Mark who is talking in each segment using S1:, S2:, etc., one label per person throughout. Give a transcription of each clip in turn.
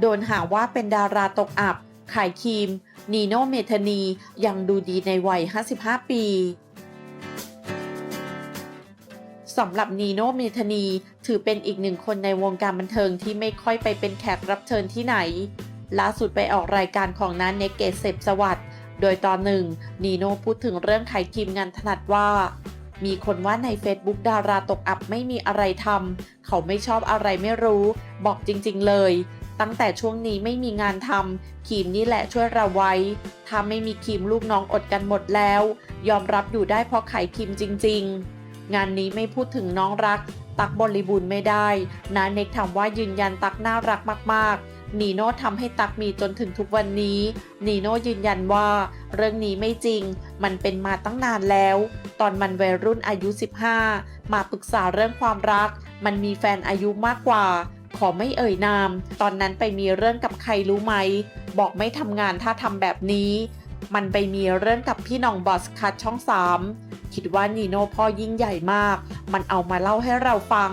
S1: โดนหาว่าเป็นดาราตกอับ ขายครีม นีโนเมธานี ยังดูดีในวัย 55 ปีสำหรับนีโนเมธานี ถือเป็นอีกหนึ่งคนในวงการบันเทิงที่ไม่ค่อยไปเป็นแขกรับเชิญที่ไหน ล่าสุดไปออกรายการของนั้นเนเกตเซบสวัสด์โดยตอนหนึ่งนีโนพูดถึงเรื่องขายครีมงานถนัดว่า มีคนว่าใน Facebook ดาราตกอับไม่มีอะไรทำเขาไม่ชอบอะไรไม่รู้ บอกจริงๆเลย ตั้งแต่ช่วงนี้ไม่มีงานทำครีมนี่แหละช่วยเราไว้ ถ้าไม่มีครีมลูกน้องอดกันหมดแล้ว ยอมรับอยู่ได้เพราะขายครีมจริง ๆ งานนี้ไม่พูดถึงน้องรัก ตักบริบูรณ์ไม่ได้นาเน็กถามว่ายืนยันตักน่ารักมากๆนีโน่ทำให้ตักมีจนถึงทุกวันนี้ นีโน่ยืนยันว่า เรื่องนี้ไม่จริง มันเป็นมาตั้งนานแล้ว ตอนมันวัยรุ่นอายุ 15 มาปรึกษาเรื่องความรัก มันมีแฟนอายุมากกว่า ขอไม่เอ่ยนาม ตอนนั้นไปมีเรื่องกับใครรู้ไหม บอกไม่ทำงานถ้าทำแบบนี้ มันไปมีเรื่องกับพี่น้องบอสคัทช่องสามคิดว่านีโน่พ่อยิ่งใหญ่มาก มันเอามาเล่าให้เราฟัง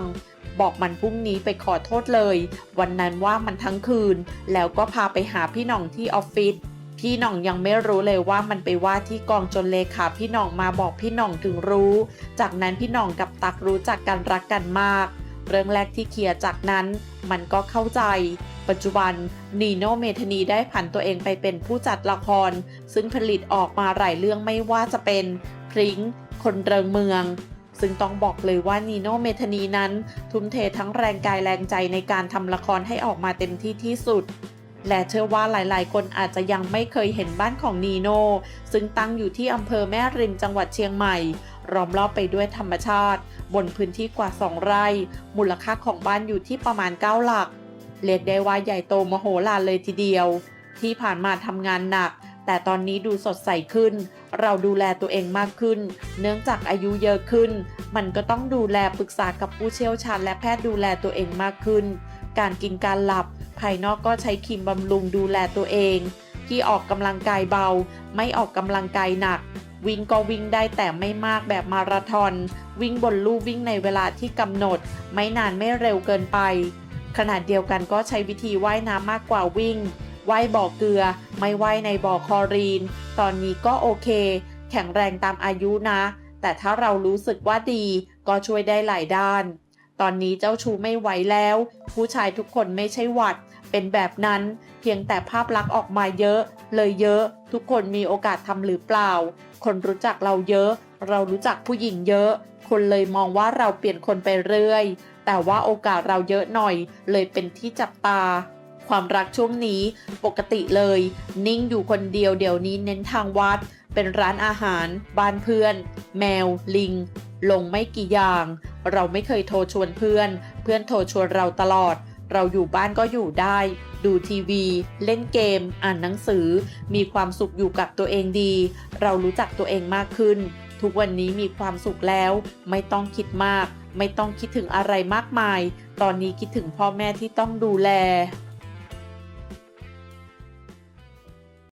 S1: บอกมันพรุ่งนี้ไปขอโทษเลย วันนั้นว่ามันทั้งคืน แล้วก็พาไปหาพี่น่องที่ออฟฟิศ พี่หน่องยังไม่รู้เลยว่ามันไปว่าที่กองจนเลขาพี่หน่องมาบอกพี่หน่องถึงรู้ จากนั้นพี่หน่องกับตักรู้จักกันรักกันมาก เรื่องแรกที่เคลียร์จากนั้นมันก็เข้าใจ ปัจจุบันนีโนเมธานีได้ผันตัวเองไปเป็นผู้จัดละคร ซึ่งผลิตออกมาหลายเรื่องไม่ว่าจะเป็นพริ้งคนเริงเมือง ซึ่งต้องบอกเลยว่านีโนเมธานีนั้น ทุ่มเททั้งแรงกายแรงใจในการทำละครให้ออกมาเต็มที่ที่สุด และเชื่อว่าหลายๆ คนอาจจะยังไม่เคยเห็นบ้านของนีโน่ซึ่งตั้งอยู่ที่อำเภอแม่ริมจังหวัดเชียงใหม่ล้อมรอบไปด้วยธรรมชาติ บนพื้นที่กว่า 2 ไร่ มูลค่าของบ้านอยู่ที่ประมาณ 9 หลักเรียกได้ว่าใหญ่โตมโหฬารเลยทีเดียว ที่ผ่านมาทำงานหนัก แต่ตอนนี้ดูสดใสขึ้น เราดูแลตัวเองมากขึ้น เนื่องจากอายุเยอะขึ้น มันก็ต้องดูแลปรึกษากับผู้เชี่ยวชาญและแพทย์ดูแลตัวเองมากขึ้น การกินการหลับ ภายนอกก็ใช้ครีมบำรุงดูแลตัวเอง ที่ออกกำลังกายเบา ไม่ออกกำลังกายหนัก วิ่งก็วิ่งได้แต่ไม่มากแบบมาราธอนวิ่งบนลู่วิ่งในเวลาที่กำหนด ไม่นานไม่เร็วเกินไป ขนาดเดียวกันก็ใช้วิธีว่ายน้ำมากกว่าวิ่งว่ายบ่อเกลือ ไม่ว่ายในบ่อคอรีน ตอนนี้ก็โอเค แข็งแรงตามอายุนะ แต่ถ้าเรารู้สึกว่าดีก็ช่วยได้หลายด้าน ตอนนี้เจ้าชูไม่ไหวแล้ว ผู้ชายทุกคนไม่ใช่หวัด เป็นแบบนั้น เพียงแต่ภาพลักษณ์ออกมาเยอะ เลยเยอะ ทุกคนมีโอกาสทำหรือเปล่า คนรู้จักเราเยอะ เรารู้จักผู้หญิงเยอะ คนเลยมองว่าเราเปลี่ยนคนไปเรื่อย แต่ว่าโอกาสเราเยอะหน่อย เลยเป็นที่จับตาความรักช่วงนี้ปกติเลย นิ่งอยู่คนเดียวเดี๋ยวนี้เน้นทางวัด เป็นร้านอาหาร บ้านเพื่อน แมว ลิง ลงไม่กี่อย่าง เราไม่เคยโทรชวนเพื่อน เพื่อนโทรชวนเราตลอด เราอยู่บ้านก็อยู่ได้ ดูทีวี เล่นเกม อ่านหนังสือ มีความสุขอยู่กับตัวเองดี เรารู้จักตัวเองมากขึ้น ทุกวันนี้มีความสุขแล้ว ไม่ต้องคิดมาก ไม่ต้องคิดถึงอะไรมากมาย ตอนนี้คิดถึงพ่อแม่ที่ต้องดูแล